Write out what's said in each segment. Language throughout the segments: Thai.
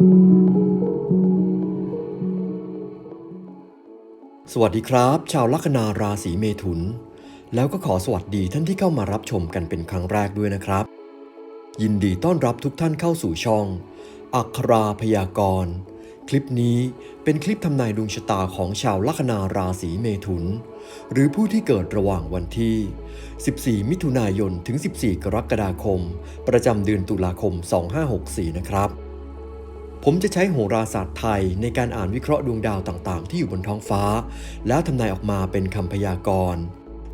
สวัสดีครับ ชาวลัคนาราศีเมถุน แล้วก็ขอสวัสดีท่านที่เข้ามารับชมกันเป็นครั้งแรกด้วยนะครับ ยินดีต้อนรับทุกท่านเข้าสู่ช่อง อัคราพยากรณ์คลิปนี้เป็นคลิปทำนายดวงชะตาของชาวลัคนาราศีเมถุน หรือผู้ที่เกิดระหว่างวันที่ 14 มิถุนายนถึง 14 กรกฎาคม ประจำเดือนตุลาคม 2564 นะครับ ผมจะใช้โหราศาสตร์ไทยในการอ่านวิเคราะห์ดวงดาวต่างๆ ที่อยู่บนท้องฟ้า แล้วทำนายออกมาเป็นคำพยากรณ์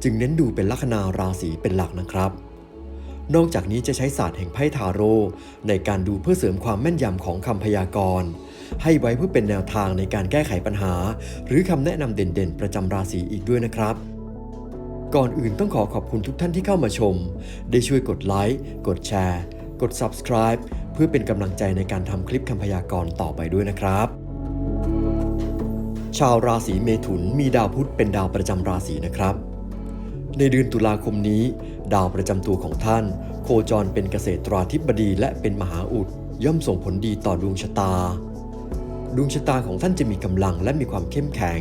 จึงเน้นดูเป็นลัคนาราศีเป็นหลักนะครับ นอกจากนี้จะใช้ศาสตร์แห่งไพ่ทาโร่ในการดูเพื่อเสริมความแม่นยำของคำพยากรณ์ ให้ไว้เพื่อเป็นแนวทางในการแก้ไขปัญหา หรือคำแนะนำเด่นๆ ประจำราศีอีกด้วยนะครับก่อนอื่นต้องขอขอบคุณทุกท่านที่เข้ามาชม ได้ช่วยกดไลค์ กดแชร์ กด subscribe เพื่อเป็นกำลังใจในการทำคลิปคำพยากรณ์ต่อไปด้วยนะครับ ชาวราศีเมถุนมีดาวพุธเป็นดาวประจำราศีนะครับ ในเดือนตุลาคมนี้ ดาวประจำตัวของท่าน โคจรเป็นเกษตราธิบดีและเป็นมหาอุด ย่อมส่งผลดีต่อดวงชะตา ดวงชะตาของท่านจะมีกำลังและมีความเข้มแข็ง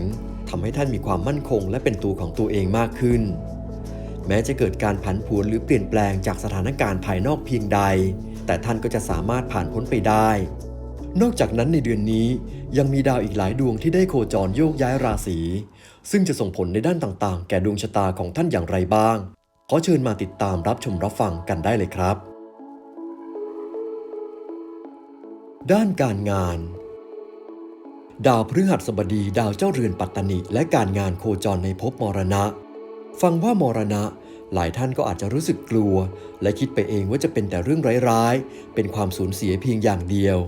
ทำให้ท่านมีความมั่นคง และเป็นตัวของตัวเองมากขึ้นแม้จะเกิดการผันผวนหรือเปลี่ยนแปลงจากสถานการณ์ภายนอกเพียงใด แต่ท่านก็จะสามารถผ่านพ้นไปได้ นอกจากนั้นในเดือนนี้ยังมีดาวอีกหลายดวงที่ได้โคจรโยกย้ายราศี ซึ่งจะส่งผลในด้านต่างๆ แก่ดวงชะตาของท่านอย่างไรบ้าง ขอเชิญมาติดตามรับชมรับฟังกันได้เลยครับ ด้านการงานดาวพฤหัสบดีดาวเจ้าเรือนปัตตนิและการงานโคจรในภพมรณะ ฟังว่ามรณะ หลายท่านก็อาจจะรู้สึกกลัว และคิดไปเองว่าจะเป็นแต่เรื่องร้ายๆ เป็นความสูญเสียเพียงอย่างเดียว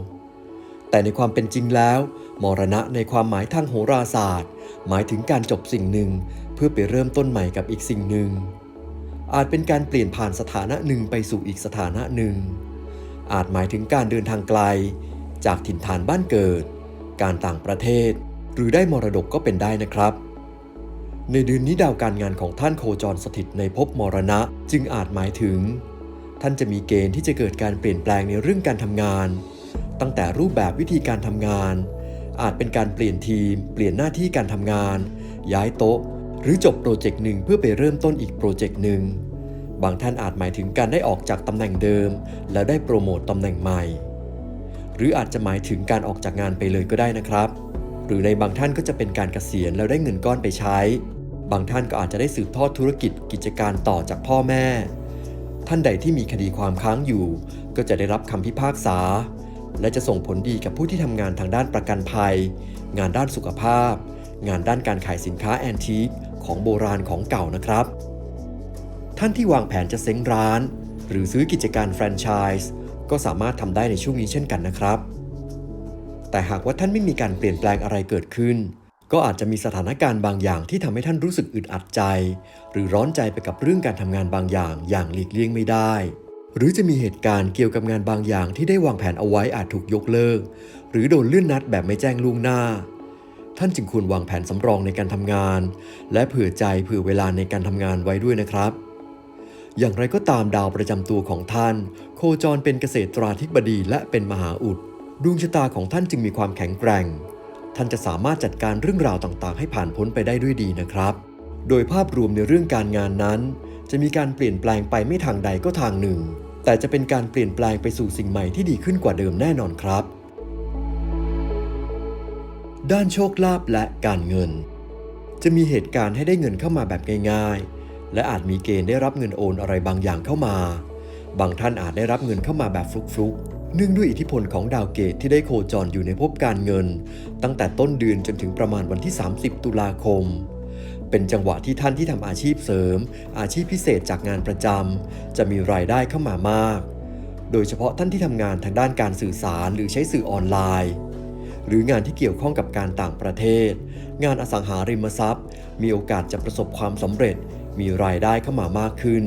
แต่ในความเป็นจริงแล้ว มรณะในความหมายทางโหราศาสตร์ หมายถึงการจบสิ่งหนึ่ง เพื่อไปเริ่มต้นใหม่กับอีกสิ่งหนึ่ง อาจเป็นการเปลี่ยนผ่านสถานะหนึ่งไปสู่อีกสถานะหนึ่ง อาจหมายถึงการเดินทางไกล จากถิ่นฐานบ้านเกิด การต่างประเทศ หรือได้มรดกก็เป็นได้นะครับ ในเดือนนี้ดาวการงานของท่านโคจรสถิตในภพมรณะ จึงอาจหมายถึง ท่านจะมีเกณฑ์ที่จะเกิดการเปลี่ยนแปลงในเรื่องการทำงาน ตั้งแต่รูปแบบวิธีการทำงาน อาจเป็นการเปลี่ยนทีม เปลี่ยนหน้าที่การทำงาน ย้ายโต๊ะ หรือจบโปรเจกต์หนึ่งเพื่อไปเริ่มต้นอีกโปรเจกต์หนึ่งบางท่านอาจหมายถึงการได้ออกจากตำแหน่งเดิม แล้วได้โปรโมตตำแหน่งใหม่ หรืออาจจะหมายถึงการออกจากงานไปเลยก็ได้นะครับ หรือในบางท่านก็จะเป็นการเกษียณแล้วได้เงินก้อนไปใช้ บางท่านก็อาจจะได้สืบทอดธุรกิจกิจการต่อจากพ่อแม่ ท่านใดที่มีคดีความค้างอยู่ ก็จะได้รับคำพิพากษา และจะส่งผลดีกับผู้ที่ทำงานทางด้านประกันภัย งานด้านสุขภาพ งานด้านการขายสินค้าแอนทีคของโบราณของเก่านะครับ ท่านที่วางแผนจะเซ้งร้าน หรือซื้อกิจการแฟรนไชส์ก็สามารถทำได้ในช่วงนี้เช่นกันนะครับ แต่หากว่าท่านไม่มีการเปลี่ยนแปลงอะไรเกิดขึ้น ก็อาจจะมีสถานการณ์บางอย่างที่ทำให้ท่านรู้สึกอึดอัดใจ หรือร้อนใจไปกับเรื่องการทำงานบางอย่างอย่างหลีกเลี่ยงไม่ได้ หรือจะมีเหตุการณ์เกี่ยวกับงานบางอย่างที่ได้วางแผนเอาไว้อาจถูกยกเลิก หรือโดนเลื่อนนัดแบบไม่แจ้งล่วงหน้า ท่านจึงควรวางแผนสำรองในการทำงาน และเผื่อใจเผื่อเวลาในการทำงานไว้ด้วยนะครับอย่างไรก็ตามดาวประจำตัวของท่าน โคจรเป็นเกษตราธิบดีและเป็นมหาอุด ดวงชะตาของท่านจึงมีความแข็งแกร่ง ท่านจะสามารถจัดการเรื่องราวต่างๆ ให้ผ่านพ้นไปได้ด้วยดีนะครับ โดยภาพรวมในเรื่องการงานนั้น จะมีการเปลี่ยนแปลงไปไม่ทางใดก็ทางหนึ่ง แต่จะเป็นการเปลี่ยนแปลงไปสู่สิ่งใหม่ที่ดีขึ้นกว่าเดิมแน่นอนครับ ด้านโชคลาภและการเงิน จะมีเหตุการณ์ให้ได้เงินเข้ามาแบบง่าย ๆ และอาจมีเกณฑ์ได้รับเงินโอนอะไรบางอย่างเข้ามา บางท่านอาจได้รับเงินเข้ามาแบบฟลุกๆ เนื่องด้วยอิทธิพลของดาวเกตที่ได้โคจรอยู่ในภพการเงิน ตั้งแต่ต้นเดือนจนถึงประมาณวันที่ 30 ตุลาคม เป็นจังหวะที่ท่านที่ทำอาชีพเสริม อาชีพพิเศษจากงานประจำจะมีรายได้เข้ามามาก โดยเฉพาะท่านที่ทำงานทางด้านการสื่อสารหรือใช้สื่อออนไลน์ หรืองานที่เกี่ยวข้องกับการต่างประเทศ งานอสังหาริมทรัพย์ มีโอกาสจะประสบความสำเร็จ มีรายได้เข้ามามากขึ้น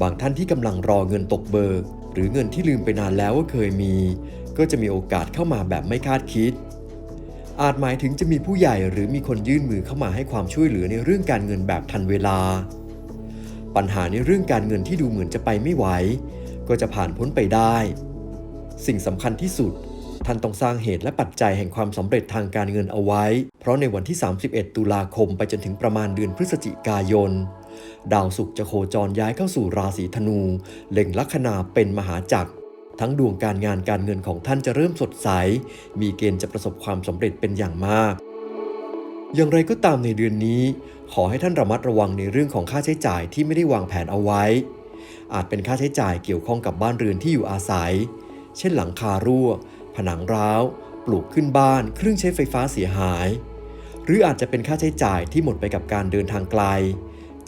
บางท่านที่กำลังรอเงินตกเบิก หรือเงินที่ลืมไปนานแล้วว่าเคยมี ก็จะมีโอกาสเข้ามาแบบไม่คาดคิด อาจหมายถึงจะมีผู้ใหญ่หรือมีคนยื่นมือเข้ามาให้ความช่วยเหลือในเรื่องการเงินแบบทันเวลา ปัญหาในเรื่องการเงินที่ดูเหมือนจะไปไม่ไหว ก็จะผ่านพ้นไปได้ สิ่งสำคัญที่สุดท่านต้องสร้างเหตุและปัจจัยแห่งความสำเร็จทางการเงินเอาไว้ เพราะในวันที่ 31 ตุลาคมไปจนถึงประมาณเดือนพฤศจิกายน ดาวศุกร์จะโคจรย้ายเข้าสู่ราศีธนู เล็งลัคนาเป็นมหาจักร ทั้งดวงการงานการเงินของท่านจะเริ่มสดใส มีเกณฑ์จะประสบความสำเร็จเป็นอย่างมาก อย่างไรก็ตามในเดือนนี้ ขอให้ท่านระมัดระวังในเรื่องของค่าใช้จ่ายที่ไม่ได้วางแผนเอาไว้ อาจเป็นค่าใช้จ่ายเกี่ยวข้องกับบ้านเรือนที่อยู่อาศัย เช่นหลังคารั่ว ผนังร้าว ปลูกขึ้นบ้าน เครื่องใช้ไฟฟ้าเสียหาย หรืออาจจะเป็นค่าใช้จ่ายที่หมดไปกับการเดินทางไกล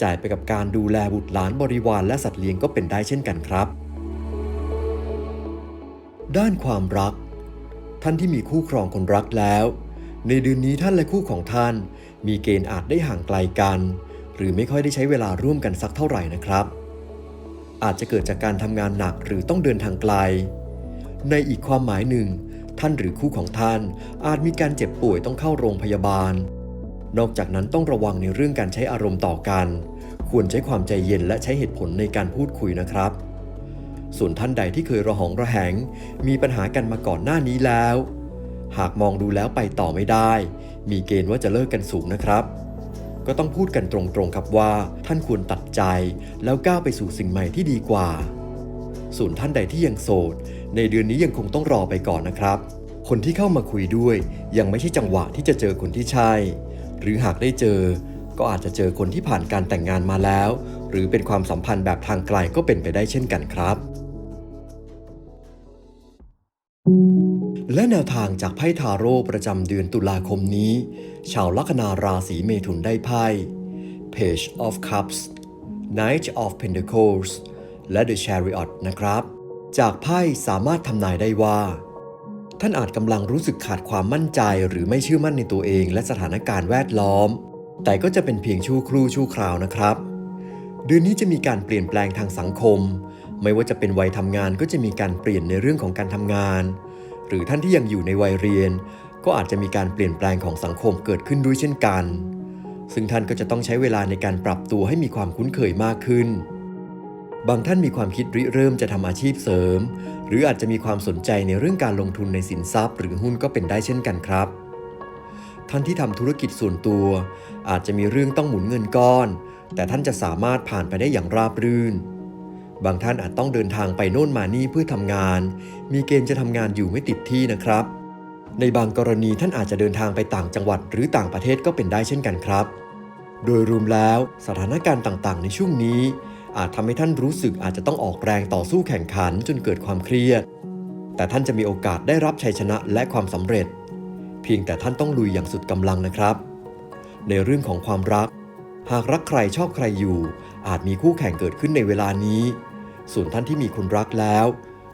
จ่ายไปกับการดูแลบุตรหลานบริวารและสัตว์เลี้ยงก็เป็นได้เช่นกันครับ ด้านความรัก ท่านที่มีคู่ครองคนรักแล้ว ในเดือนนี้ท่านและคู่ของท่าน มีเกณฑ์อาจได้ห่างไกลกัน หรือไม่ค่อยได้ใช้เวลาร่วมกันสักเท่าไหร่นะครับ อาจจะเกิดจากการทำงานหนักหรือต้องเดินทางไกล ในอีกความหมายหนึ่ง ท่านหรือคู่ของท่านอาจมีการเจ็บป่วยต้องเข้าโรงพยาบาล นอกจากนั้นต้องระวังในเรื่องการใช้อารมณ์ต่อกัน ควรใช้ความใจเย็นและใช้เหตุผลในการพูดคุยนะครับ ส่วนท่านใดที่เคยระหองระแหง มีปัญหากันมาก่อนหน้านี้แล้ว หากมองดูแล้วไปต่อไม่ได้ มีเกณฑ์ว่าจะเลิกกันสูงนะครับ ก็ต้องพูดกันตรงๆครับว่า ท่านควรตัดใจ แล้วก้าวไปสู่สิ่งใหม่ที่ดีกว่า ส่วนท่านใดที่ยังโสด ในเดือนนี้ยังคงต้องรอไปก่อนนะครับ คนที่เข้ามาคุยด้วย ยังไม่ใช่จังหวะที่จะเจอคนที่ใช่ หรือหากได้เจอ ก็อาจจะเจอคนที่ผ่านการแต่งงานมาแล้ว หรือเป็นความสัมพันธ์แบบทางไกลก็เป็นไปได้เช่นกันครับ และแนวทางจากไพ่ทาโร่ประจำเดือนตุลาคมนี้ ชาวลัคนาราศีเมถุนได้ไพ่ Page of Cups Knight of Pentacles และ The Chariot นะครับ จากไพ่สามารถทำนายได้ว่า ท่านอาจกำลังรู้สึกขาดความมั่นใจ หรือไม่เชื่อมั่นในตัวเอง และสถานการณ์แวดล้อม แต่ก็จะเป็นเพียงชั่วครู่ชั่วคราวนะครับ เดือนนี้จะมีการเปลี่ยนแปลงทางสังคม ไม่ว่าจะเป็นวัยทำงานก็จะมีการเปลี่ยนในเรื่องของการทำงาน หรือท่านที่ยังอยู่ในวัยเรียน ก็อาจจะมีการเปลี่ยนแปลงของสังคมเกิดขึ้นด้วยเช่นกัน ซึ่งท่านก็จะต้องใช้เวลาในการปรับตัวให้มีความคุ้นเคยมากขึ้น บางท่านมีความคิดริเริ่มจะทำอาชีพเสริม หรืออาจจะมีความสนใจในเรื่องการลงทุนในสินทรัพย์ หรือหุ้นก็เป็นได้เช่นกันครับ ท่านที่ทำธุรกิจส่วนตัว อาจจะมีเรื่องต้องหมุนเงินก้อน แต่ท่านจะสามารถผ่านไปได้อย่างราบรื่น บางท่านอาจต้องเดินทางไปโน่นมานี่เพื่อทำงาน มีเกณฑ์จะทำงานอยู่ไม่ติดที่นะครับ ในบางกรณีท่านอาจจะเดินทางไปต่างจังหวัด หรือต่างประเทศก็เป็นได้เช่นกันครับ โดยรวมแล้วสถานการณ์ต่างๆ ในช่วงนี้ อาจทำให้ท่านรู้สึกอาจจะต้องออกแรงต่อสู้แข่งขันจนเกิดความเครียด แต่ท่านจะมีโอกาสได้รับชัยชนะและความสำเร็จ เพียงแต่ท่านต้องลุยอย่างสุดกำลังนะครับ ในเรื่องของความรัก หากรักใครชอบใครอยู่ อาจมีคู่แข่งเกิดขึ้นในเวลานี้ ส่วนท่านที่มีคนรักแล้ว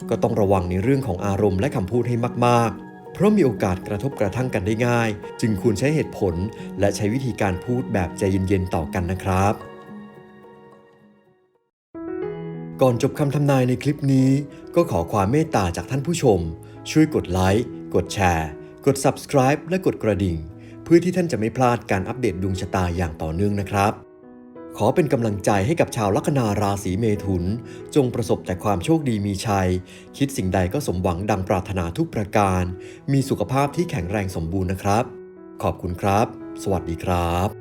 ก็ต้องระวังในเรื่องของอารมณ์และคำพูดให้มากๆเพราะมีโอกาสกระทบกระทั่งกันได้ง่าย จึงควรใช้เหตุผลและใช้วิธีการพูดแบบใจเย็นๆต่อกันนะครับ ก่อนจบคำทำนายในคลิปนี้ ก็ขอความเมตตาจากท่านผู้ชม ช่วยกดไลค์กดแชร์ กด subscribe และกดกระดิ่ง เพื่อที่ท่านจะไม่พลาดการอัปเดตดวงชะตาอย่างต่อเนื่องนะครับ ขอเป็นกำลังใจให้กับชาวลัคนาราศีเมถุน จงประสบแต่ความโชคดีมีชัย คิดสิ่งใดก็สมหวังดังปรารถนาทุกประการ มีสุขภาพที่แข็งแรงสมบูรณ์นะครับ ขอบคุณครับ สวัสดีครับ